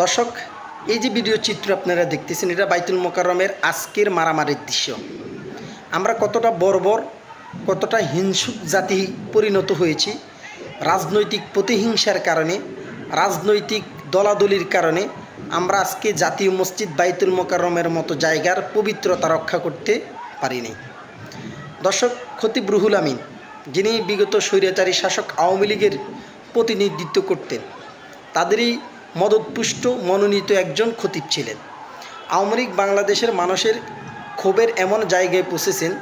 দর্শক, এই যে ভিডিও চিত্র আপনারা দেখতেছেন, এটা বাইতুল মোকাররমের আজকের মারামারির দৃশ্য। আমরা কতটা বর্বর, কতটা হিংসুক জাতি পরিণত হয়েছি, রাজনৈতিক প্রতিহিংসার কারণে, রাজনৈতিক দলাদলির কারণে, আমরা আজকে জাতীয় মসজিদ বাইতুল মোকাররমের মতো জায়গার পবিত্রতা রক্ষা করতে পারিনি। দর্শক, খতিব রুহুল আমিন, যিনি বিগত স্বৈরাচারী শাসক আওয়ামী লীগের প্রতিনিধিত্ব করতেন, তাদেরই মদতপুষ্ট, মনোনীত একজন খতিব ছিলেন। আওয়ামী লীগ বাংলাদেশের মানুষের ক্ষোভের এমন জায়গায় পৌঁছেছেন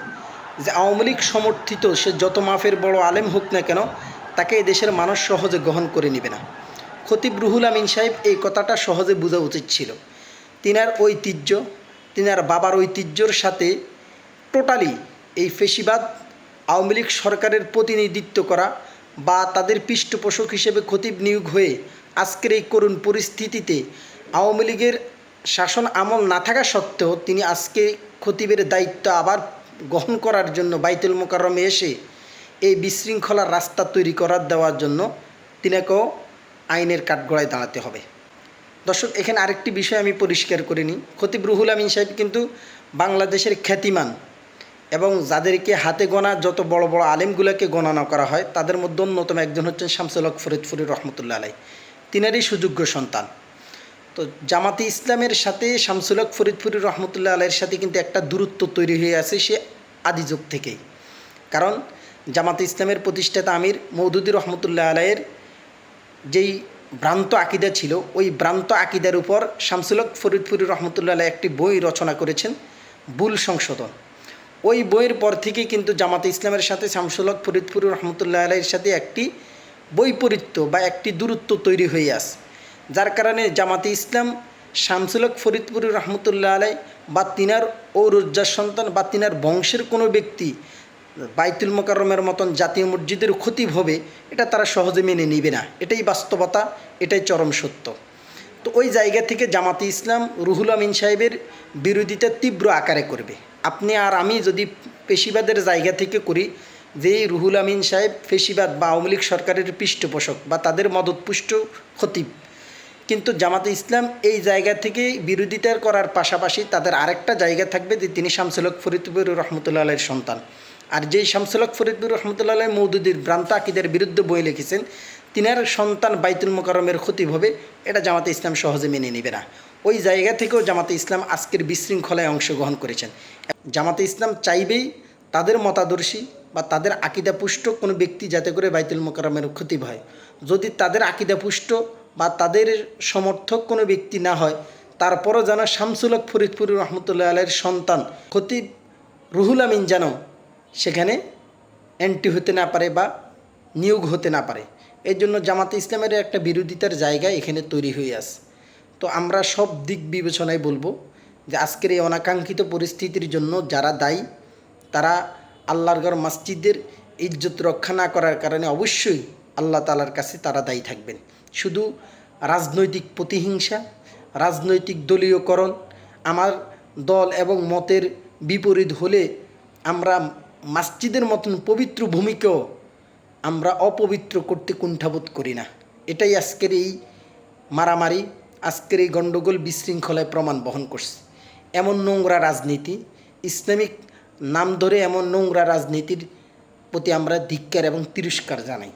যে আওয়ামী লীগ সমর্থিত সে যত মাফের বড় আলেম হোক না কেন, তাকে দেশের মানুষ সহজে গ্রহণ করে নেবে না। খতিব রুহুল আমিন সাহেব এই কথাটা সহজে বোঝা উচিত ছিল। তিনার ঐতিহ্য, তিনার বাবার ঐতিহ্যর সাথে টোটালি এই ফেসিবাদ, আওয়ামী লীগ সরকারের প্রতিনিধিত্ব করা বা তাদের পৃষ্ঠপোষক হিসেবে খতিব নিয়োগ হয়ে আজকের এই করুণ পরিস্থিতিতে আওয়ামী লীগের শাসন আমল না থাকা সত্ত্বেও তিনি আজকে খতিবের দায়িত্ব আবার গ্রহণ করার জন্য বাইতুল মোকাররমে এসে এই বিশৃঙ্খলার রাস্তা তৈরি করার দেওয়ার জন্য তিনাকেও আইনের কাঠগড়ায় দাঁড়াতে হবে। দর্শক, এখানে আরেকটি বিষয় আমি পরিষ্কার করে নিই। খতিব রুহুল আমিন সাহেব কিন্তু বাংলাদেশের খ্যাতিমান এবং যাদেরকে হাতে গোনা যত বড় বড় আলেমগুলোকে গণনা করা হয়, তাদের মধ্যে অন্যতম একজন হচ্ছেন শামসুল হক ফরিদপুরি রহমতুল্লাহ আলাই তিনারই সুযোগ্য সন্তান। তো জামাতে ইসলামের সাথে শামসুলক ফরিদপুরি রহমতুল্লাহ আলাইয়ের সাথে কিন্তু একটা দূরত্ব তৈরি হয়ে আছে সে আদি যুগ থেকেই। কারণ জামাতে ইসলামের প্রতিষ্ঠাতা আমির মৌদুদি রহমতুল্লাহ আলাইয়ের যেই ভ্রান্ত আকিদা ছিল, ওই ভ্রান্ত আকিদার উপর শামসুলক ফরিদপুরি রহমতুল্লাহ আলাই একটি বই রচনা করেছেন, বুল সংশোধন। ওই বইয়ের পর থেকে কিন্তু জামাতে ইসলামের সাথে শামসুলক ফরিদপুরি রহমতুল্লাহ আলাইয়ের সাথে একটি বৈপরীত্য বা একটি দূরত্ব তৈরি হয়ে আসে যার কারণে জামাতে ইসলাম, শামসুলক ফরিদপুর রহমতুল্লাহ আলাই বা তিনার ঔরজ্জার সন্তান বা তিনার বংশের কোনো ব্যক্তি বাইতুল মোকাররমের মতন জাতীয় মসজিদের ক্ষতি হবে, এটা তারা সহজে মেনে নিবে না। এটাই বাস্তবতা, এটাই চরম সত্য। তো ওই জায়গা থেকে জামাতে ইসলাম রুহুল আমিন সাহেবের বিরোধিতা তীব্র আকারে করবে। আপনি আর আমি যদি পেশিবাদের জায়গা থেকে করি যে রুহুল আমিন সাহেব ফেসিবাদ বা আওয়ামী লীগ সরকারের পৃষ্ঠপোষক বা তাদের মদতপুষ্ট খতিব। কিন্তু জামাতে ইসলাম এই জায়গা থেকে বিরোধিতার করার পাশাপাশি তাদের আরেকটা জায়গা থাকবে যে তিনি শামসুলক ফরিদপুর রহমতুল্লাহ আলের সন্তান। আর যেই শামসুলক ফরিদপুর রহমতুল্লাহ আলাই মৌদুদির ভ্রান্ত আকিদের বিরুদ্ধে বই লিখেছেন, তিনার সন্তান বাইতুল মোকারমের ক্ষতি হবে, এটা জামাতে ইসলাম সহজে মেনে নেবে না। ওই জায়গা থেকেও জামাতে ইসলাম আজকের বিশৃঙ্খলায় অংশগ্রহণ করেছেন। জামাতে ইসলাম চাইবেই তাদের মতাদর্শী বা তাদের আকিদা পুষ্ট কোনো ব্যক্তি যাতে করে বাইতুল মোকারমের ক্ষতি হয়। যদি তাদের আকিদা পুষ্ট বা তাদের সমর্থক কোনো ব্যক্তি না হয়, তারপরও যেন শামসুলক ফরিদপুর রহমতুল্লাহ আলের সন্তান খতিব রুহুল আমিন যেন সেখানে অ্যান্টি হতে না পারে বা নিয়োগ হতে না পারে। এর জন্য জামাতে ইসলামের একটা বিরোধিতার জায়গা এখানে তৈরি হয়ে আছে। তো আমরা সব দিক বিবেচনায় বলব যে আজকের এই অনাকাঙ্ক্ষিত পরিস্থিতির জন্য যারা দায়ী, তারা আল্লাহর ঘর মসজিদের ইজ্জত রক্ষা না করার কারণে অবশ্যই আল্লাহ তালার কাছে তারা দায়ী থাকবেন। শুধু রাজনৈতিক প্রতিহিংসা, রাজনৈতিক দলীয়করণ আমার দল এবং মতের বিপরীত হলে আমরা মসজিদের মতন পবিত্র ভূমিকেও আমরা অপবিত্র করতে কুণ্ঠাবোধ করি না। এটাই আজকের এই মারামারি, আজকের এই গণ্ডগোল বিশৃঙ্খলায় প্রমাণ বহন করছে। এমন নোংরা রাজনীতি, ইসলামিক নাম ধরে এমন নোংরা রাজনীতির প্রতি আমরা ধিক্কার এবং তিরস্কার জানাই।